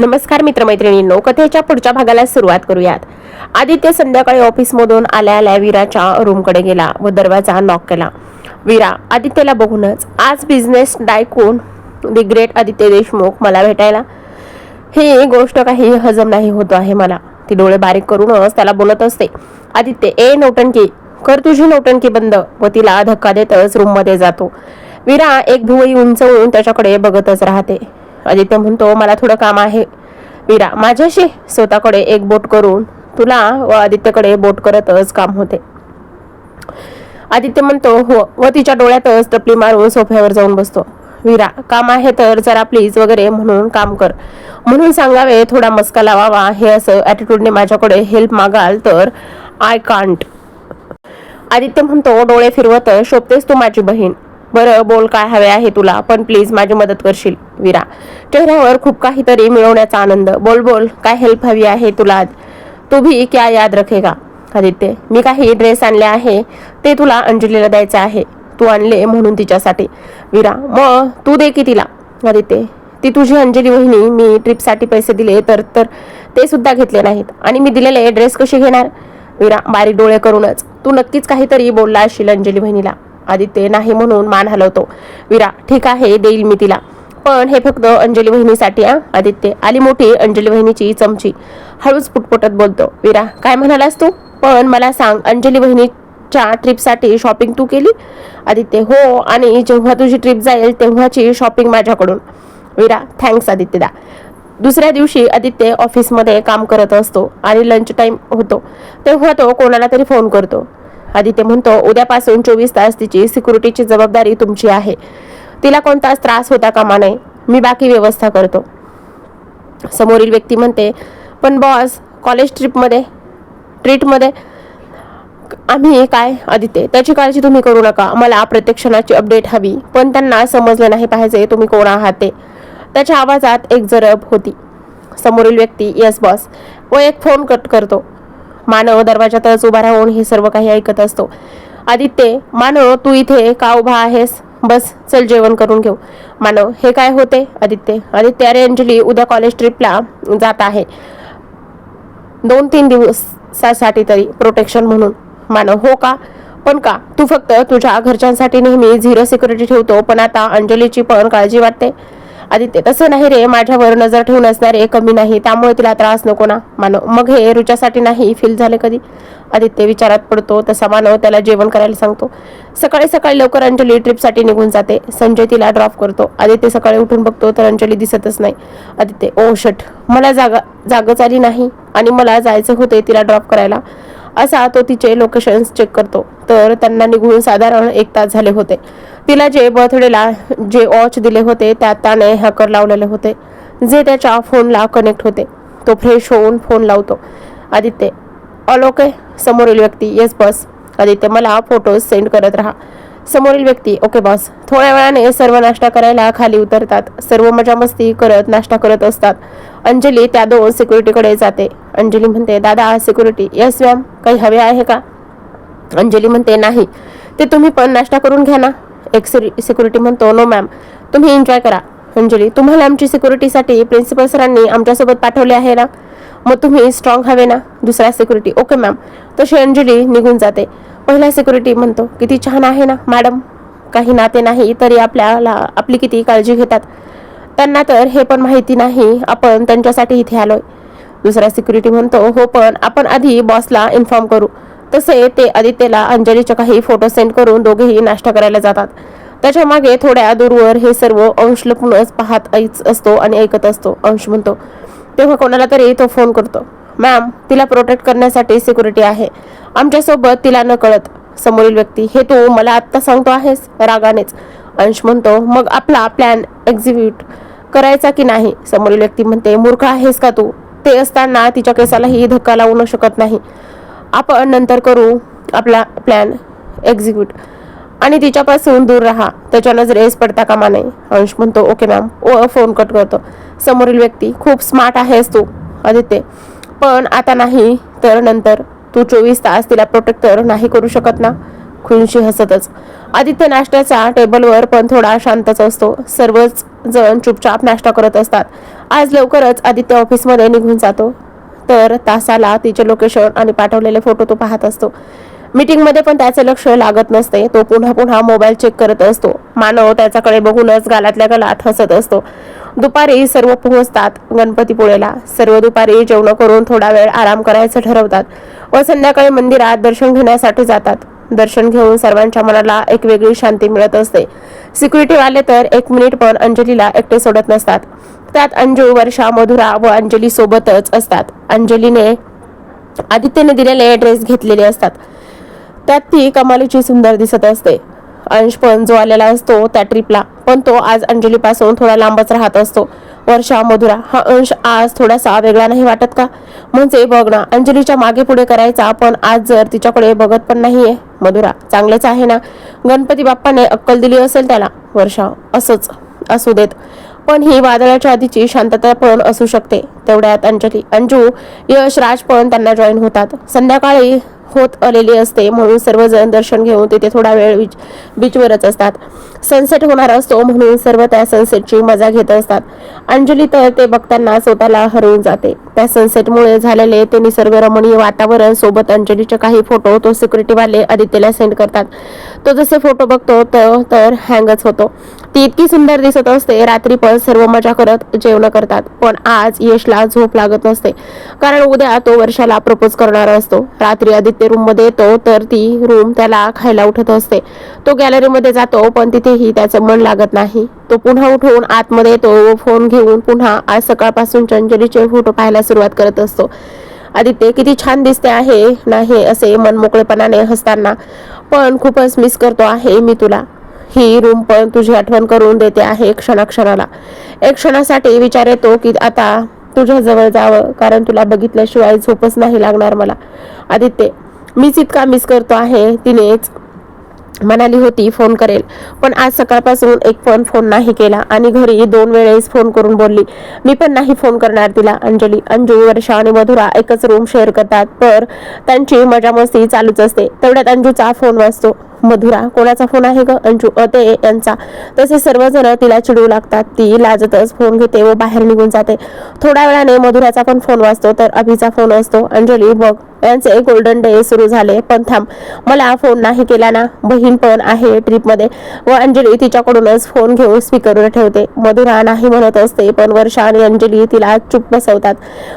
नमस्कार मित्रमैत्रिणींनो कथेच्या पुढच्या भागाला सुरुवात करूयात. आदित्य संध्याकाळी ऑफिसमधून आल्या आल्या वीराच्या रूमकडे गेला व दरवाजा नॉक केला. वीरा आदित्यला बघूनच आज business tycoon the great Aditya Deshmukh मला भेटायला. ही गोष्ट काही हजम नाही होतो आहे मला. ती डोळे बारीक करूनच त्याला बोलत असते. आदित्य ए नौटंकी कर तुझी नौटंकी बंद. व तिला धक्का देतच रूममध्ये जातो. वीरा एक भुवई उंचवून त्याच्याकडे बघतच राहते. आदित्य म्हणतो मला थोडं काम आहे. वीरा माझ्याशी स्वतःकडे एक बोट करून तुला व आदित्यकडे बोट करतच काम होते. आदित्य म्हणतो हो व तिच्या डोळ्यातच टपली मारून सोफ्यावर जाऊन बसतो. वीरा काम आहे तर जरा प्लीज वगैरे म्हणून काम कर. म्हणून सांगावे थोडा मस्का लावावा. हे असं ॲटिट्यूडने माझ्याकडे हेल्प मागाल तर आय कांट आदित्य म्हणतो डोळे फिरवत शोभतेस तू माझी बहीण. बरं बोल काय हवे आहे तुला पण प्लीज माझी मदत करशील विरा. चेहऱ्यावर खूप काहीतरी मिळवण्याचा आनंद. बोल बोल काय हेल्प हवी आहे तुला? तू भी क्या याद रखेगा? आदित्य मी काही ड्रेस आणले आहे ते तुला अंजलीला द्यायचं आहे. तू आणले म्हणून तिच्यासाठी. विरा मग तू दे की तिला? आदित्य ती तुझी अंजली वहिनी मी ट्रिपसाठी पैसे दिले तर तर ते सुद्धा घेतले नाहीत. आणि मी दिलेले ड्रेस कसे घेणार? विरा बारीक डोळे करूनच. तू नक्कीच काहीतरी बोलला असशील अंजली बहिणीला आदित्य नाही म्हणून मान हलवतो. वीरा ठीक आहे देईल मी तिला. पण हे फक्त अंजली बहिणीसाठी आ आदित्य आली मोठी अंजली बहिणीची चमची. हळूच पुटपुटत बोलतो वीरा काय म्हणालास तू? पण मला सांग अंजली बहिणीच्या ट्रिपसाठी शॉपिंग तू केली? आदित्य हो आणि जेव्हा तुझी ट्रिप जाईल तेव्हाची शॉपिंग माझ्याकडून. विरा थँक्स आदित्यदा. दुसऱ्या दिवशी आदित्य ऑफिसमध्ये काम करत असतो आणि लंच टाईम होतो तेव्हा तो कोणाला तरी फोन करतो. आदित्य म्हणतो उद्यापासून चोवीस तास तिची सिक्युरिटीची जबाबदारी तुमची आहे. तिला कोणताच त्रास होता कामा नये. मी बाकी व्यवस्था करतो. समोरील व्यक्ती म्हणते पण बॉस कॉलेज ट्रिपमध्ये ट्रीटमध्ये आम्ही काय आदित्य? त्याची काळजी तुम्ही करू नका. मला प्रत्यक्षणाची अपडेट हवी. पण त्यांना समजलं नाही पाहिजे तुम्ही कोण आहात ते. त्याच्या आवाजात एक जरब होती. समोरील व्यक्ती येस बॉस व एक फोन कट करतो. मानव दरवाजातच उभा राहून हे सर्व काही ऐकत असतो. आदित्य मानव तू इथे का उभा आहेस? बस चल जेवण करून घेऊ. मानव हे काय होते? आदित्य आदित्य अरे अंजली उद्या कॉलेज ट्रिपला जात आहे. दोन तीन दिवसासाठी तरी प्रोटेक्शन म्हणून. मानव हो का? पण का? तू फक्त तुझ्या घरच्यांसाठी नेहमी झिरो सिक्युरिटी ठेवतो पण आता अंजलीची पण काळजी वाटते. आदित्य तसं नाही रे माझ्यावर नजर ठेवून असणारे कमी नाही त्यामुळे तिला त्रास नको ना. मानव मग हे रुच्यासाठी नाही फील झाले कधी? आदित्य विचारात पडतो तसा मानव त्याला जेवण करायला सांगतो. सकाळी सकाळी लवकर अंजली ट्रिपसाठी निघून जाते. संजय तिला ड्रॉप करतो. आदित्य सकाळी उठून बघतो तर अंजली दिसतच नाही. आदित्य ओ शट मला जागा जागच आली नाही आणि मला जायचं होते तिला ड्रॉप करायला. असा तो तिचे लोकेशन चेक करतो. तर त्यांना निघून साधारण एक तास झाले होते. तिला जे बर्थडेला जे वॉच दिले होते त्यात त्याने हॅकर लावलेले होते जे त्याच्या फोनला कनेक्ट होते. तो फ्रेश होऊन फोन लावतो. आदित्य ऑल ओके समोरील व्यक्ती येस बस आदित्य मला फोटोज सेंड करत राहा. समोरील व्यक्ती ओके बॉस थोड्या वेळाने सर्व नाश्ता करायला खाली उतरतात. सर्व मजा मस्ती करत नाश्ता करत असतात. अंजली त्या दोन सिक्युरिटीकडे जाते. अंजली म्हणते दादा सिक्युरिटी येस मॅम काही हवे आहे का? अंजली म्हणते नाही. ते तुम्ही पण नाश्ता करून घ्या ना. एक सिक्युरिटी म्हणतो नो मॅम तुम्ही एन्जॉय करा. अंजली तुम्हाला आमची सिक्युरिटीसाठी प्रिन्सिपल सरांनी आमच्यासोबत पाठवले आहे ना? मग तुम्ही स्ट्रॉंग हवे ना? दुसरा सिक्युरिटी ओके मॅम तशी अंजली निघून जाते. पहिला सिक्युरिटी म्हणतो किती छान आहे ना मॅडम काही नाते नाही तरी आपल्याला आपली किती काळजी घेतात. त्यांना तर हे पण माहिती नाही आपण त्यांच्यासाठी इथे आलोय. दुसरा सिक्युरिटी म्हणतो हो पण आपण आधी बॉसला इन्फॉर्म करू. तसे ते आदित्यला अंजलीचे काही फोटो सेंड करून दोघेही नाश्ता करायला जातात. त्याच्यामागे थोड्या दूरवर हे सर्व अंश लपूनच पाहत असतो आणि ऐकत असतो अंश म्हणतो तेव्हा कोणाला तरी तो फोन करतो. मॅम तिला प्रोटेक्ट करण्यासाठी सिक्युरिटी आहे. आमच्यासोबत तिला न कळत समोरील व्यक्ती हे तू मला आत्ता सांगतो आहेस? रागानेच. अंश म्हणतो मग आपला प्लॅन एक्झिक्यूट करायचा की नाही? समोरील व्यक्ती म्हणते मूर्ख आहेस का तू? ते असताना तिच्या केसालाही धक्का लावू न शकत नाही. आपण नंतर करू आपला प्लॅन एक्झिक्यूट आणि तिच्यापासून दूर राहा. त्याच्या नजरेस पडता कामा नये. अंश म्हणतो ओके मॅम ओ फोन कट करतो. समोरील व्यक्ती खूप स्मार्ट आहेस तू आदित्य. पण आता नाही तर नंतर. तू चोवीस तास तिला प्रोटेक्ट तर नाही करू शकत ना? खुनशी हसतच. आदित्य नाश्त्याचा टेबलवर पण थोडा शांतच असतो. सर्वच जण चुपचाप नाश्ता करत असतात. आज लवकरच आदित्य ऑफिसमध्ये निघून जातो. तर तासाला तिचे लोकेशन आणि पाठवलेले फोटो तो पाहत असतो. मीटिंगमध्ये पण त्याचे लक्ष लागत नसते. तो पुन्हा पुन्हा मोबाईल चेक करत असतो. मानव त्याच्याकडे बघूनच गालातल्या गालात हसत असतो. दुपारी सर्व पोहोचतात गणपतीपुळेला. सर्व दुपारी जेवण करून थोडा वेळ आराम करायचं ठरवतात व संध्याकाळी मंदिरात दर्शन घेण्यासाठी जातात. दर्शन घेऊन सर्वांच्या मनाला एक वेगळी शांती मिळत असते. सिक्युरिटीवाले तर एक मिनिट पण अंजलीला एकटे सोडत नसतात. त्यात अंजू वर्षा मधुरा व अंजली सोबतच असतात. अंजलीने आदित्यने दिलेले ड्रेस घेतलेले असतात. त्यात ती कमालीची सुंदर दिसत असते. अंश पण जो आलेला असतो त्या ट्रिपला पण तो आज अंजलीपासून थोडा लांबच राहत असतो. वर्षा मधुरा हा अंश आज थोडासा वेगळा नाही वाटत का? म्हणजे बघ ना अंजलीच्या मागे पुढे करायचा पण आज जर तिच्याकडे बघत पण नाहीये. मधुरा चांगलेच आहे ना? गणपती बाप्पाने अक्कल दिली असेल त्याला. वर्षा असंच असू देत. पण ही वादळाच्या आधीची शांतता पण असू शकते. तेवढ्यात अंजली अंजू यश राज पण त्यांना जॉईन होतात. संध्याकाळी होत आलेली असते म्हणून सर्वजण दर्शन घेऊन तिथे थोडा वेळ बीच बीचवरच असतात. सनसेट होणार असतो म्हणून सर्व त्या सनसेटची मजा घेत असतात. अंजली तर ते बघताना स्वतःला हरवून जाते. त्या सनसेटमुळे झालेले ते निसर्गरमणीय वातावरण सोबत अंजलीचे काही फोटो तो सिक्युरिटीवाले आदित्यला सेंड करतात. तो जसे फोटो बघतो तर हँगच होतो. ती इतकी सुंदर दिसत असते रात्री पण सर्व मजा करत जेवण करतात. पण आज यशला झोप लागत नसते. कारण उद्या तो वर्षाला प्रपोज करणार असतो. रात्री आदित्य ते रूममध्ये येतो तर ती रूम त्याला खायला उठत असते. तो गॅलरीमध्ये जातो पण तिथेही त्याचं मन लागत नाही. तो पुन्हा उठून आतमध्ये येतो व फोन घेऊन पुन्हा आज सकाळपासून चंचलीचे फोटो पाहायला सुरुवात करत असतो. आदित्य किती छान दिसते आहे नाही असे मनमोकळेपणाने हसताना. पण खूपच मिस करतो आहे मी तुला. ही रूम पण तुझी आठवण करून देते आहे क्षणाक्षणाला. एक क्षणासाठी विचार येतो की आता तुझ्या जवळ जावं कारण तुला बघितल्याशिवाय झोपच नाही लागणार मला. आदित्य मीच इतका मिस करतो आहे. तिनेच म्हणाली होती फोन करेल. पण आज सकाळपासून एक पण फोन नाही केला आणि घरी दोन वेळेस फोन करून बोलली मी पण नाही फोन करणार तिला अंजली. अंजू वर्षा आणि मधुरा एकच रूम शेअर करतात तर त्यांची मजा मस्ती चालूच असते. तेवढ्यात अंजूचा फोन वाजतो. मधुरा कोणाचा फोन आहे ग? अंजू अ, ते यांचा. तसे सर्वजण तिला चिडवू लागतात. ती लाजतच फोन घेते व बाहेर निघून जाते. थोड्या वेळाने मधुराचा पण फोन वाजतो तर अभिचा फोन असतो. अंजली बघ यांचे गोल्डन डे सुरू झाले. पण थांब मला फोन नाही केला ना. बहीण पण आहे ट्रिपमध्ये व अंजली तिच्याकडूनच फोन घेऊन स्पीकरवर ठेवते. मधुरा नाही म्हणत असते पण वर्षा आणि अंजली तिला चुप बसवतात.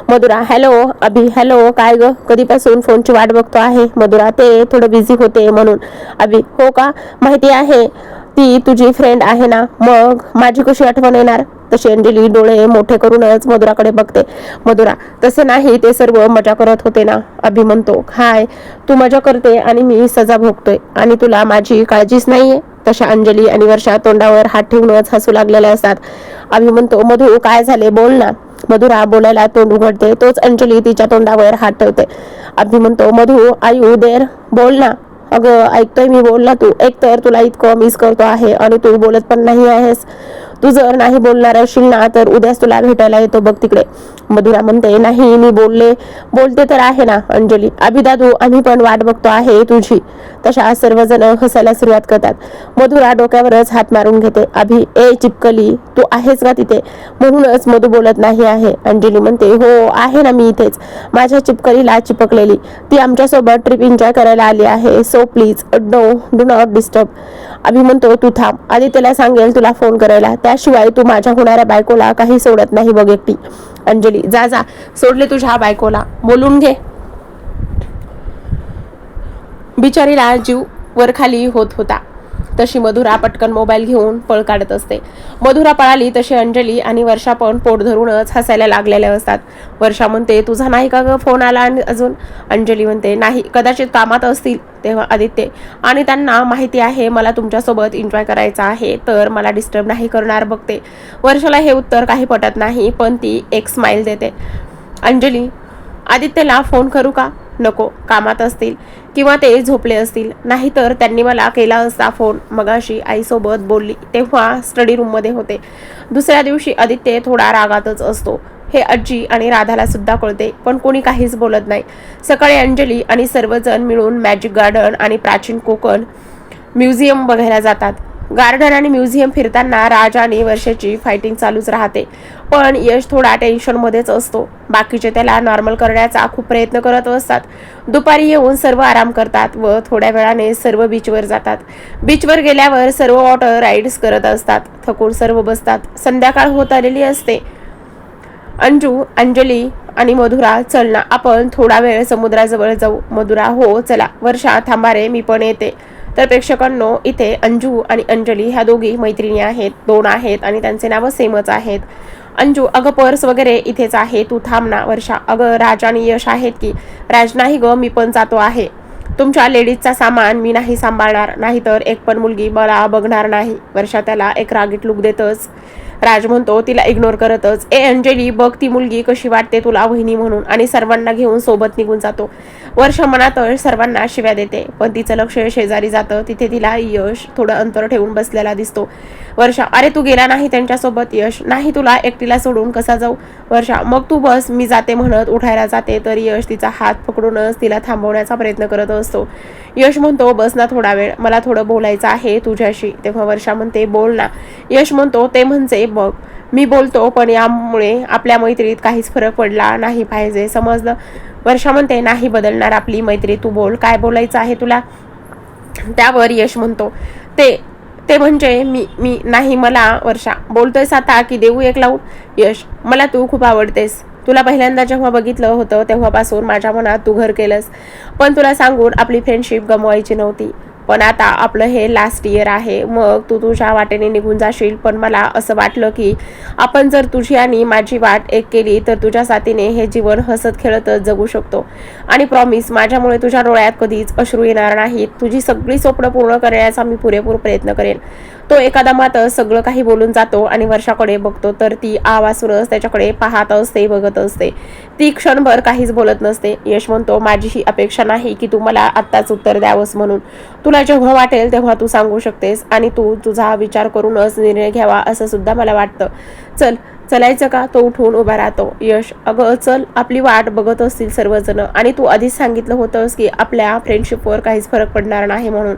मधुरा हॅलो अभि हॅलो काय ग? कधीपासून फोनची वाट बघतो आहे? मधुरा ते थोडं बिझी होते म्हणून. अभि हो का? माहिती आहे ती तुझी फ्रेंड आहे ना? मग माझी कशी आठवण येणार? तशी अंजली डोळे मोठे करूनच मधुराकडे बघते. मधुरा तसे नाही ते सर्व मजा करत होते ना? अभि म्हणतो हाय तू मजा करते आणि मी सजा भोगतोय. आणि तुला माझी काळजीच नाहीये? तशा अंजली आणि वर्षा तोंडावर हात ठेवूनच हसू लागलेल्या असतात. अभि म्हणतो मधू काय झाले? बोल ना. मधुरा बोलायला तोंड उघडते. तोच अंजली तिच्या तोंडावर हात ठेवते. अभि म्हणतो मधू आयु देर बोल ना. अगं ऐकतोय मी बोल ना तू. एकतर तुला इतकं मिस करतो आहे आणि तू बोलत पण नाही आहेस. तू जर नाही बोलणार असशील ना तर उद्याच तुला भेटायला येतो बघ तिकडे. मधुरा म्हणते नाही मी बोलले बोलते तर आहे ना अंजली. अभिदादू आम्ही पण वाट बघतो आहे तुझी. तशा सर्वजण हसायला सुरुवात करतात. मधुरा डोक्यावरच हात मारून घेते. अभि ए चिपकली तू आहेस का तिथे? म्हणूनच मधू बोलत नाही आहे. अंजली म्हणते हो आहे ना मी इथेच. माझ्या चिपकलीला चिपकलेली. ती आमच्यासोबत ट्रिप एन्जॉय करायला आली आहे. So please no do not disturb Abhi म्हणतो तू थांब. आधी त्याला सांगेल तुला फोन करायला. त्या त्याशिवाय तू माझ्या होणाऱ्या बायकोला काही सोडत नाही बघ एकटी. अंजली जा जा. सोडले तुझ्या बायकोला. बोलून घे. बिचारीला जीव वरखाली होत होता. तशी मधुरा पटकन मोबाईल घेऊन पळ काढत असते. मधुरा पळाली तशी अंजली आणि वर्षा पण पोट धरूनच हसायला लागलेल्या असतात. वर्षा म्हणते तुझा नाही का ग फोन आला आणि अजून? अंजली म्हणते नाही कदाचित कामात असतील तेव्हा आदित्य आणि त्यांना माहिती आहे मला तुमच्यासोबत एन्जॉय करायचा आहे तर मला डिस्टर्ब नाही करणार बघते वर्षाला हे उत्तर काही पटत नाही पण ती एक स्माइल देते. अंजली आदित्यला फोन करू का? नको कामात असतील किंवा ते झोपले असतील. नाहीतर त्यांनी मला केला असता फोन. मगाशी आईसोबत बोलली तेव्हा स्टडी रूममध्ये होते. दुसऱ्या दिवशी आदित्य थोडा रागातच असतो. हे आजी आणि राधाला सुद्धा कळते पण कोणी काहीच बोलत नाही. सकाळी अंजली आणि सर्वजण मिळून मॅजिक गार्डन आणि प्राचीन कोकण म्युझियम बघायला जातात. गार्डन आणि म्युझियम फिरताना राज आणि वर्षाची फायटिंग चालूच राहते. पण यश थोडा टेन्शनमध्येच असतो. बाकीचे त्याला नॉर्मल करण्याचा खूप प्रयत्न करत असतात. दुपारी येऊन सर्व आराम करतात व थोड्या वेळाने सर्व बीचवर जातात. बीचवर गेल्यावर सर्व वॉटर राईड्स करत असतात. थकून सर्व बसतात. संध्याकाळ होत आलेली असते. अंजू अंजली आणि मधुरा चल ना आपण थोडा वेळ समुद्राजवळ जाऊ. मधुरा हो चला. वर्षा थांबा रे मी पण येते. तर प्रेक्षकांनो इथे अंजू आणि अंजली ह्या दोघी मैत्रिणी आहेत. दोन आहेत आणि त्यांचे नावं सेमच आहेत. अंजू अगं पर्स वगैरे इथेच आहे. तू थांब ना वर्षा. अगं राज आणि यश आहेत की. राज नाही ग मी पण जातो आहे. तुमच्या लेडीजचा सामान मी नाही सांभाळणार. नाहीतर एक पण मुलगी मला बघणार नाही. वर्षा त्याला एक रागीट लुक देतच. राज म्हणतो तिला इग्नोर करतच. ए अंजली बघ ती मुलगी कशी वाटते तुला वहिनी म्हणून आणि सर्वांना घेऊन सोबत निघून जातो. वर्ष मनातच सर्वांना शिव्या देते पण तिचं लक्ष शेजारी जातं. तिथे तिला यश थोडं अंतर ठेवून बसलेला दिसतो. वर्षा अरे तू गेला नाही त्यांच्यासोबत यश? नाही तुला एकटीला सोडून कसा जाऊ? वर्षा मग तू बस मी जाते म्हणत उठायला जाते. तर यश तिचा हात पकडूनच तिला थांबवण्याचा प्रयत्न करत असतो. यश म्हणतो बस ना थोडा वेळ मला थोडं बोलायचं आहे तुझ्याशी. तेव्हा वर्षा म्हणते बोल ना. यश म्हणतो ते म्हणजे बघ मी बोलतो पण यामुळे आपल्या मैत्रीत काहीच फरक पडला नाही पाहिजे समजलं? वर्षा म्हणते नाही बदलणार आपली मैत्री तू बोल काय बोलायचं आहे तुला? त्यावर यश म्हणतो ते ते म्हणजे मी मी नाही मला वर्षा बोलतोयस आता की देऊ एक लावून? यश मला तू खूप आवडतेस. तुला पहिल्यांदा जेव्हा बघितलं होतं तेव्हापासून माझ्या मनात तू घर केलंस. पण तुला सांगून आपली फ्रेंडशिप गमवायची नव्हती. पण आता आपलं हे लास्ट इयर आहे मग तू तुझ्या वाटेने निघून जाशील. पण मला असं वाटलं की आपण जर तुझी आणि माझी वाट एक केली तर तुझ्या साथीने हे जीवन हसत खेळतच जगू शकतो. आणि प्रॉमिस माझ्यामुळे तुझ्या डोळ्यात कधीच अश्रू येणार नाहीत. तुझी सगळी स्वप्न पूर्ण करण्याचा मी पुरेपूर प्रयत्न करेन. तो एखादा मात्र सगळं काही बोलून जातो आणि वर्षाकडे बघतो तर ती आवासूनच त्याच्याकडे पाहत असते बघत असते. ती क्षणभर काहीच बोलत नसते. यश म्हणतो माझी ही अपेक्षा नाही की तू मला आत्ताच उत्तर द्यावंस म्हणून. तुला जेव्हा वाटेल तेव्हा तू सांगू शकतेस आणि तू तुझा विचार करूनच निर्णय घ्यावा असं सुद्धा मला वाटतं. चल चलायचं का? तो उठून उभा राहतो. यश अगं चल आपली वाट बघत असतील सर्वजण आणि तू आधीच सांगितलं होतंस की आपल्या फ्रेंडशिपवर काहीच फरक पडणार नाही म्हणून.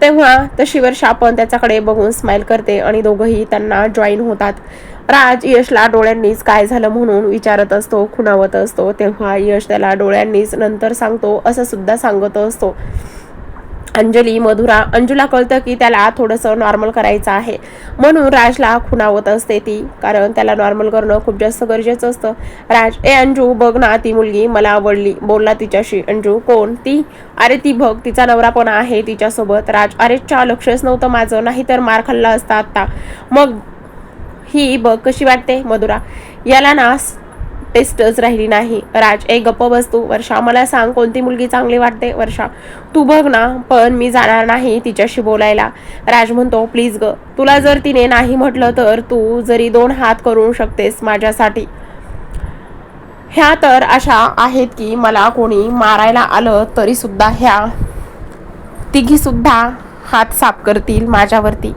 तेव्हा तशी वर्ष आपण त्याच्याकडे बघून स्माईल करते आणि दोघंही त्यांना जॉईन होतात. राज यशला डोळ्यांनीच काय झालं म्हणून विचारत असतो खुणावत असतो. तेव्हा यश त्याला डोळ्यांनीच नंतर सांगतो असं सुद्धा सांगत असतो. अंजली मधुरा अंजूला कळतं की त्याला थोडंसं नॉर्मल करायचं आहे. म्हणून राजला खुणावत असते ती कारण त्याला नॉर्मल करणं खूप जास्त गरजेचं असतं. राज ए अंजू बघ ना ती मुलगी मला आवडली. बोलला तिच्याशी अंजू कोण? ती? अरे ती बघ तिचा नवरा पण आहे तिच्यासोबत. राज अरे चा लक्षच नव्हतं माझं नाही तर मार खाल्ला असता आत्ता. मग ही बघ कशी वाटते मधुरा? याला ना टेस्टच राहिली नाही. राज एक गप्प बसतो वर्षा मला सांग कोणती मुलगी चांगली वाटते? वर्षा तू बघ ना पण मी जाणार नाही तिच्याशी बोलायला. राज म्हणतो प्लीज ग तुला जर तिने नाही म्हटलं तर तू जरी दोन हात करू शकतेस माझ्यासाठी. ह्या तर अशा आहेत की मला कोणी मारायला आलं तरी सुद्धा ह्या तिघी सुद्धा हात साफ करतील माझ्यावरती.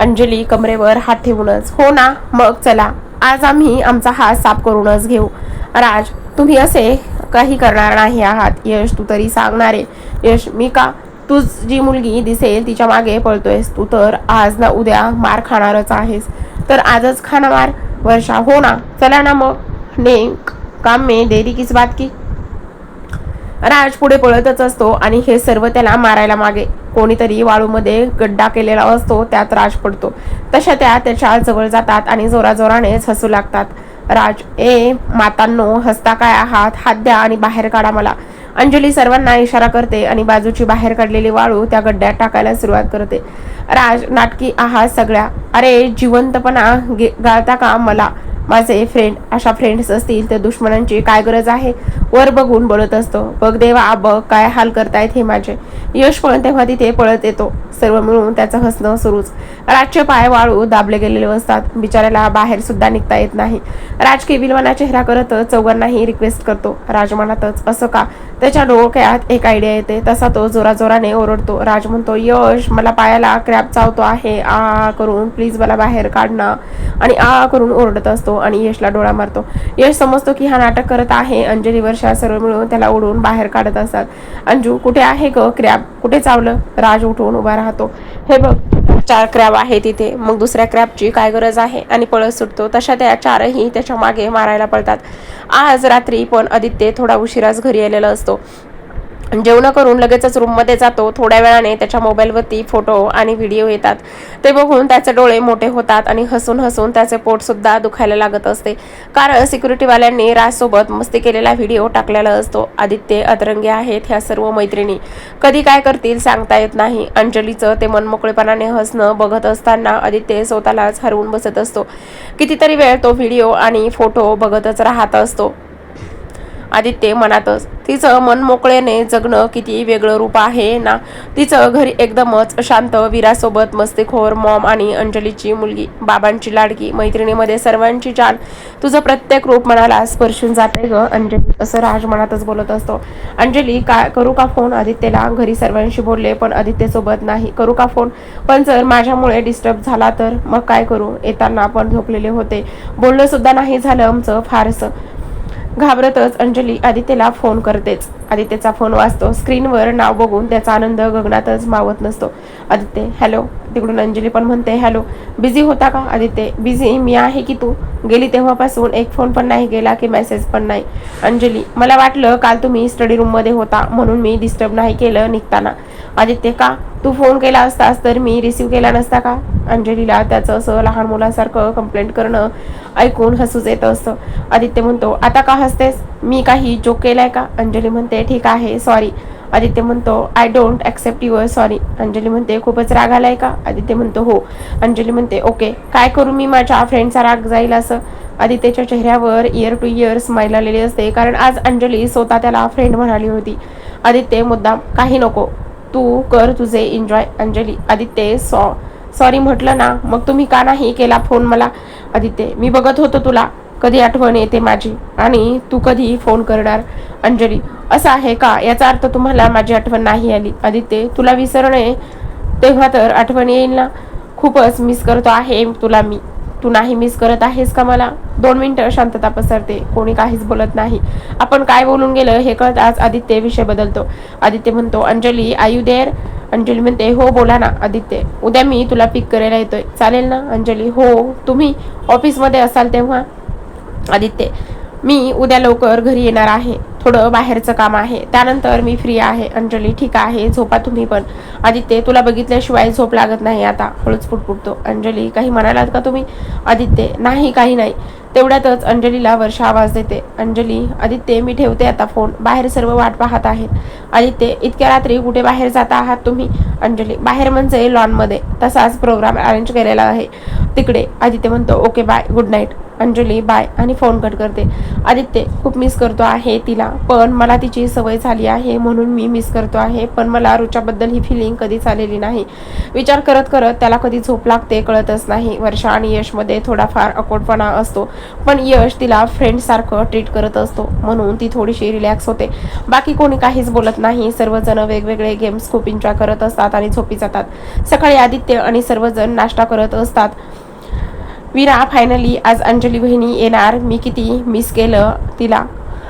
अंजली कमरेवर हात ठेवूनच हो ना मग चला. आज आम्ही आमचा हात साफ करूनच घेऊ. राज तुम्ही असे काही करणार नाही आहात. यश तू तरी सांगणार. आहे यश मी का तूच जी मुलगी दिसेल तिच्यामागे पळतोयस. तू तर आज ना उद्या मार खाणारच आहेस. तर आजच खाना मार. वर्षा हो ना. चला ना मग. ने काम मे देरी किस बात की? राज पुढे पळतच असतो आणि हे सर्व त्याला मारायला मागे. कोणीतरी वाळूमध्ये गड्डा केलेला असतो त्यात राज पडतो. तशा त्या त्याच्याजवळ जातात आणि जोराजोरानेच हसू लागतात. राज ए मातांनो हसता काय आहात? हात द्या आणि बाहेर काढा मला. अंजली सर्वांना इशारा करते आणि बाजूची बाहेर काढलेली वाळू त्या गड्ड्यात टाकायला सुरुवात करते. राज नाटकी आहात सगळ्या. अरे जिवंतपणा गे- गाळता का मला? माझे फ्रेंड अशा फ्रेंड्स असतील तर दुश्मनांची काय गरज आहे? वर बघून बोलत असतो. बघ देवा बघ काय हाल करतायत हे माझे. यश पण तेव्हा तिथे पळत येतो. सर्व मिळून त्याचं हसणं सुरूच. राजचे पाय वाळू दाबले गेलेले असतात. बिचाऱ्याला बाहेर सुद्धा निघता येत नाही. राज केविलवाना चेहरा करत चौघांनाही रिक्वेस्ट करतो. राज मनातच असं का? त्याच्या डोळक्यात एक आयडिया येते. तसा तो जोराजोराने ओरडतो. राज म्हणतो यश मला पायाला क्रॅप चावतो आहे. आ करून प्लीज मला बाहेर काढ ना. आणि आ करून ओरडत असतो. आणि यशला डोळा मारतो. यश समजतो की हा नाटक करत आहे. अंजली वर्षा सर्व मिळून त्याला ओढून बाहेर काढत असतात. अंजू कुठे आहे ग क्रॅप कुठे चावलं? राज उठून उभा राहतो. हे बघ चार क्रॅब आहे तिथे. मग दुसऱ्या क्रॅबची काय गरज आहे? आणि पळत सुटतो. तशा त्या चारही त्याच्यामागे मारायला पळतात. आज रात्री पण आदित्य थोडा उशिराच घरी आलेला असतो. जेवणं करून लगेचच रूममध्ये जातो. थोड्या वेळाने त्याच्या मोबाईलवरती फोटो आणि व्हिडिओ येतात. ते बघून त्याचे डोळे मोठे होतात आणि हसून हसून त्याचे पोटसुद्धा दुखायला लागत असते. कारण सिक्युरिटीवाल्यांनी राजसोबत मस्ती केलेला व्हिडिओ टाकलेला असतो. आदित्य अतरंगे आहेत ह्या सर्व मैत्रिणी. कधी काय करतील सांगता येत नाही. अंजलीचं ते मनमोकळेपणाने हसणं बघत असताना आदित्य स्वतःलाच हरवून बसत असतो. कितीतरी वेळ तो व्हिडिओ आणि फोटो बघतच राहत असतो. आदित्य मनातच तिचं मन मोकळेने जगणं किती वेगळं रूप आहे ना? तिचं घरी एकदमच शांत वीरासोबत मस्तीखोर मॉम आणि अंजलीची मुलगी बाबांची लाडकी मैत्रिणीमध्ये सर्वांची जान. तुझं प्रत्येक रूप मनाला स्पर्शून जाते ग अंजली. असं राज मनातच बोलत असतो. अंजली काय करू का फोन? आदित्यला घरी सर्वांशी बोलले पण आदित्यसोबत नाही. करू का फोन? पण जर माझ्यामुळे डिस्टर्ब झाला तर मग काय करू? येताना आपण झोपलेले होते. बोलणं सुद्धा नाही झालं आमचं फारसं. घाबरतच अंजली आदित्यला फोन करतेच. आदित्यचा फोन वाचतो स्क्रीनवर नाव बघून त्याचा आनंद गगनातच मावत नसतो. आदित्य हॅलो तिकडून अंजली पण म्हणते हॅलो बिझी होता का? आदित्य बिझी मी आहे की तू? गेली तेव्हापासून. एक फोन पण नाही गेला की मेसेज पण नाही. अंजली मला वाटलं काल तुम्ही स्टडी रूममध्ये होता म्हणून मी डिस्टर्ब नाही केलं निघताना. आदित्य का? तू फोन केला असतास तर मी रिसीव केला नसता का? अंजलीला त्याचं असं लहान मुलासारखं कंप्लेंट करणं ऐकून हसूच येत असतं. आदित्य म्हणतो आता का हसतेस? मी काही जोक केलाय का? अंजली म्हणते ठीक आहे सॉरी आदित्य म्हणतो I don't accept your sorry Anjali म्हणते खूपच राग आलाय का? आदित्य म्हणतो हो. अंजली म्हणते ओके काय करू मी माझ्या फ्रेंडचा राग जाईल असं? आदित्यच्या चेहऱ्यावर इयर टू इयर स्माईल आलेली असते कारण आज अंजली स्वतः त्याला फ्रेंड म्हणाली होती. आदित्य मुद्दाम काही नको. तू कर तुझे enjoy Anjali Aditya so sorry म्हटलं ना मग तुम्ही का नाही केला फोन मला? आदित्य मी बघत होतो तुला. कधी आठवण येते माझी? आणि तू कधी फोन करणार? अंजली असं आहे का? याचा अर्थ तुम्हाला माझी आठवण नाही आली. आदित्य तुला विसरणे तेव्हा तर आठवण येईल ना? खूपच मिस करतो आहे तुला मी. तू नाही मिस करत आहेस का मला? दोन मिनिटं शांतता पसरते. कोणी काहीच बोलत नाही. आपण काय बोलून गेलं हे कळत आज आदित्य विषय बदलतो. आदित्य म्हणतो अंजली आयु देर अंजली म्हणते हो बोला ना आदित्य. उद्या मी तुला पिक करायला येतोय. चालेल ना अंजली? हो तुम्ही ऑफिसमध्ये असाल तेव्हा आदित्य. मी उद्या लवकर घरी येणार आहे. थोडं बाहेरचं काम आहे. त्यानंतर मी फ्री आहे. अंजली ठीक आहे. झोपा तुम्ही पण. आदित्य तुला बघितल्याशिवाय झोप लागत नाही आता. हळूच फुटफुटतो अंजली काही म्हणालात का तुम्ही? आदित्य नाही काही नाही. तेवढ्यातच अंजलीला वर्षा आवाज देते. अंजली आदित्य मी ठेवते आता फोन बाहेर सर्व वाट पाहत आहेत. आदित्य इतक्या रात्री कुठे बाहेर जात आहात तुम्ही? अंजली बाहेर म्हणजे लॉनमध्ये तसाच प्रोग्राम अरेंज केलेला आहे. तिकडे आदित्य म्हणतो okay bye good night Anjali bye. आणि फोन कट करते. आदित्य खूप मिस करतो आहे तिला पण मला तिची सवय झाली आहे म्हणून मी मिस करतो आहे. पण मला रुच्याबद्दल ही फिलिंग कधीच आलेली नाही. विचार करत करत त्याला कधी झोप लागते कळतच नाही. वर्षा आणि यशमध्ये थोडाफार अकोटपणा असतो पण यश तिला फ्रेंडसारखं ट्रीट करत असतो म्हणून ती थोडीशी रिलॅक्स होते. बाकी कोणी काहीच बोलत नाही. सर्वजण वेगवेगळे गेम्स खूप एन्जॉय करत असतात आणि झोपी जातात. सकाळी आदित्य आणि सर्वजण नाश्ता करत असतात. वीरा फायनली आज अंजली बहिणी येणार. मी किती मिस केलं तिला?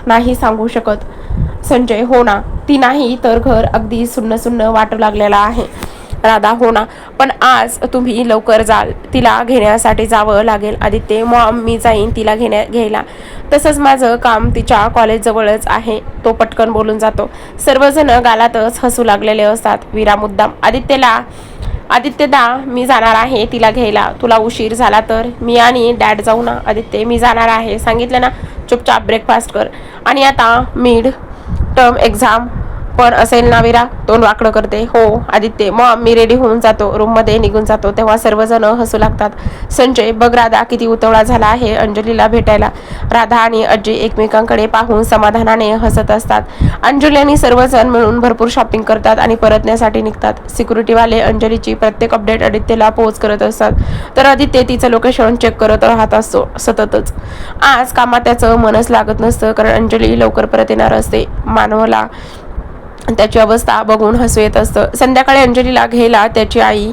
नाही सांगू शकत. संजय हो ना. ती नाही तर घर अगदी सुन्न सुन्न वाटू लागलेला आहे. राधा हो ना. पण आज तुम्ही लवकर जाल. तिला घेण्यासाठी जावं लागेल. आदित्य मॉम मी जाईन तिला घेण्या घ्यायला. तसंच माझं काम तिच्या कॉलेजजवळच आहे. तो पटकन बोलून जातो. सर्वजण गालातच हसू लागलेले असतात. विरा मुद्दाम. आदित्यला आदित्यदा मी जाणार आहे तिला घ्यायला. तुला उशीर झाला तर मी आणि डॅड जाऊ ना. आदित्य मी जाणार आहे. सांगितलं ना चुपचाप ब्रेकफास्ट कर. आणि आता मिड टर्म एक्झाम पण असेल ना विरा तोंड वाकडं करते. हो आदित्य मग मी रेडी होऊन जातो. रूममध्ये निघून जातो. तेव्हा सर्वजण हसू लागतात. संजय बघ राधा किती उतवळा झाला आहे अंजलीला भेटायला. राधा आणि अज्जी एकमेकांकडे पाहून समाधानाने हसत असतात. अंजली आणि सर्वजण मिळून भरपूर शॉपिंग करतात आणि परतण्यासाठी निघतात. सिक्युरिटीवाले अंजलीची प्रत्येक अपडेट आदित्यला पोहोच करत असतात. तर आदित्य तिचं लोकेशन चेक करत राहत असतो सततच. आज कामात त्याचं मनच लागत नसतं कारण अंजली लवकर परत येणार असते. मानवला त्याची अवस्था बघून हसू येत असतं. संध्याकाळी अंजलीला घ्यायला त्याची आई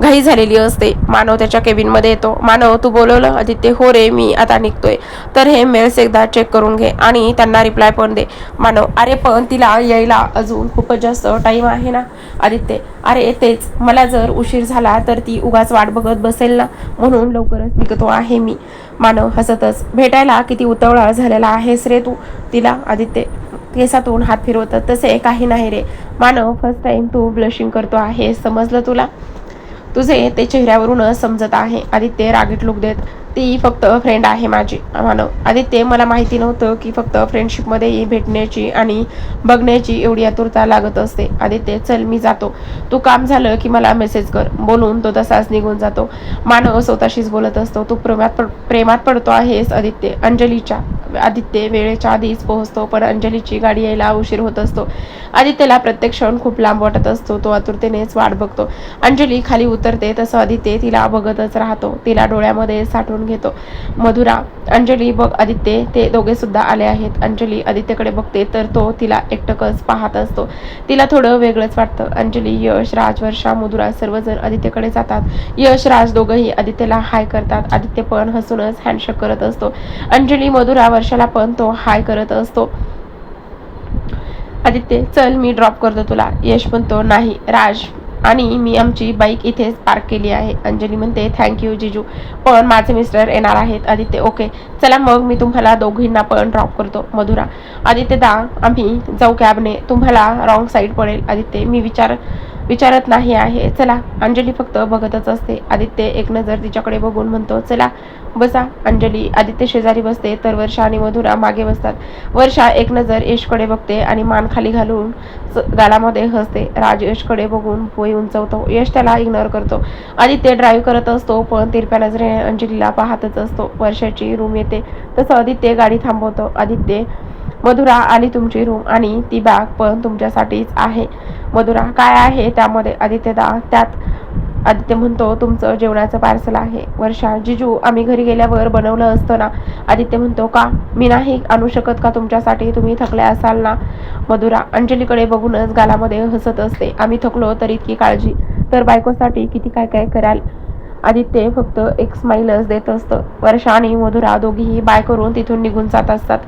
घाई झालेली असते. मानव त्याच्या केबिनमध्ये येतो. मानव तू बोलवलं? आदित्य हो रे मी आता निघतोय. तर हे मेल्स एकदा चेक करून घे आणि त्यांना रिप्लाय पण दे. मानव अरे पण तिला यायला अजून खूपच जास्त टाईम आहे ना? आदित्य अरे तेच. मला जर उशीर झाला तर ती उगाच वाट बघत बसेल ना? म्हणून लवकरच निघतो आहे मी. मानव हसतच. भेटायला किती उतवळा झालेला आहेस रे तू? तिला आदित्य केसातून हात फिरवतात तसे काही नाही रे. मानव फर्स्ट टाइम तू ब्लशिंग करतो आहे समजलं तुला? तुझे ते चेहऱ्यावरूनच समजत आहे. आदित्य रागीट लुक देत ती फक्त फ्रेंड आहे माझी. मानव आदित्य मला माहिती नव्हतं की फक्त फ्रेंडशिपमध्ये भेटण्याची आणि बघण्याची एवढी आतुरता लागत असते. आदित्य चल मी जातो. तू काम झालं की मला मेसेज कर. बोलून तो तसाच निघून जातो. मानव स्वतःशीच बोलत असतो. तू प्रेमात पड- प्रेमात पडतो आहेस आदित्य. अंजलीच्या आदित्य वेळेच्या आधीच पोहोचतो पण अंजलीची गाडी यायला उशीर होत असतो. आदित्यला प्रत्येक क्षण खूप लांब वाटत असतो तो आतुरतेनेच वाट बघतो. अंजली खाली उतरते तसं आदित्य तिला बघतच राहतो. तिला डोळ्यामध्ये साठवून घेतो. मधुरा अंजली बघ आदित्य ते दोघे सुद्धा आले आहेत. अंजली आदित्यकडे बघते तर तो तिला एकटकच पाहत असतो. तिला थोडं वेगळंच वाटतं. अंजली यश राज वर्षा मधुरा सर्वजण आदित्यकडे जातात. यश राज दोघंही आदित्यला हाय करतात. आदित्य पण हसूनच हँडशेक करत असतो. अंजली मधुरा वर्षाला पण तो हाय करत असतो. आदित्य चल मी ड्रॉप करतो तुला. यश म्हणतो नाही. राज आणि मी आमची बाईक इथेच पार्क केली आहे. अंजली म्हणते थँक्यू जिजू. पण माझे मिस्टर येणार आहेत. आदित्य ओके चला मग मी तुम्हाला दोघींना पण ड्रॉप करतो. मधुरा आदित्य दा आम्ही जाऊ कॅबने तुम्हाला रॉंग साईड पडेल. आदित्य मी विचार विचारत नाही आहे. चला अंजली फक्त बघतच असते. आदित्य एक नजर तिच्याकडे बघून म्हणतो चला बसा. अंजली आदित्य शेजारी बसते तर वर्षा आणि मधुरा मागे बसतात. वर्षा एक नजर यशकडे बघते आणि मान खाली घालून गालामध्ये हसते. राज यशकडे बघून पोई उंचवतो. यश त्याला इग्नोर करतो. आदित्य ड्राईव्ह करत असतो पण तिरप्या नजरेने अंजलीला पाहतच असतो. वर्षाची रूम येते. तसं आदित्य गाडी थांबवतो. आदित्य मधुरा आली तुमची रूम आणि ती बॅग पण तुमच्यासाठीच आहे. मधुरा काय आहे? त्यामध्ये आदित्यदा त्यात आदित्य म्हणतो तुमचं जेवणाचं पार्सल आहे. वर्षा जिजू आम्ही घरी गेल्यावर बनवलं असतं ना? आदित्य म्हणतो का? मी नाही आणू शकत का तुमच्यासाठी? तुम्ही थकले असाल ना? मधुरा अंजलीकडे बघूनच गालामध्ये हसत असते. आम्ही थकलो तर इतकी काळजी. तर बायकोसाठी किती काय काय कराल? आदित्य फक्त एक स्माईलच देत असतं. वर्षा आणि मधुरा दोघीही बाय करून तिथून निघून जात असतात.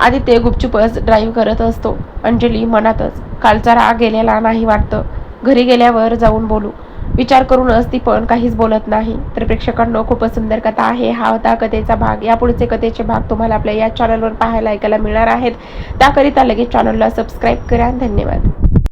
आदित्य गुपचुपच ड्राईव्ह करत असतो. अंजली मनातच कालचा राग गेलेला नाही वाटतं. घरी गेल्यावर जाऊन बोलू. विचार करूनच ती पण काहीच बोलत नाही. तर प्रेक्षकांनो खूपच सुंदर कथा आहे. हा होता कथेचा भाग. यापुढचे कथेचे भाग तुम्हाला आपल्या या चॅनलवर पाहायला ऐकायला मिळणार आहेत. त्याकरिता लगेच चॅनलला सबस्क्राईब करा. धन्यवाद.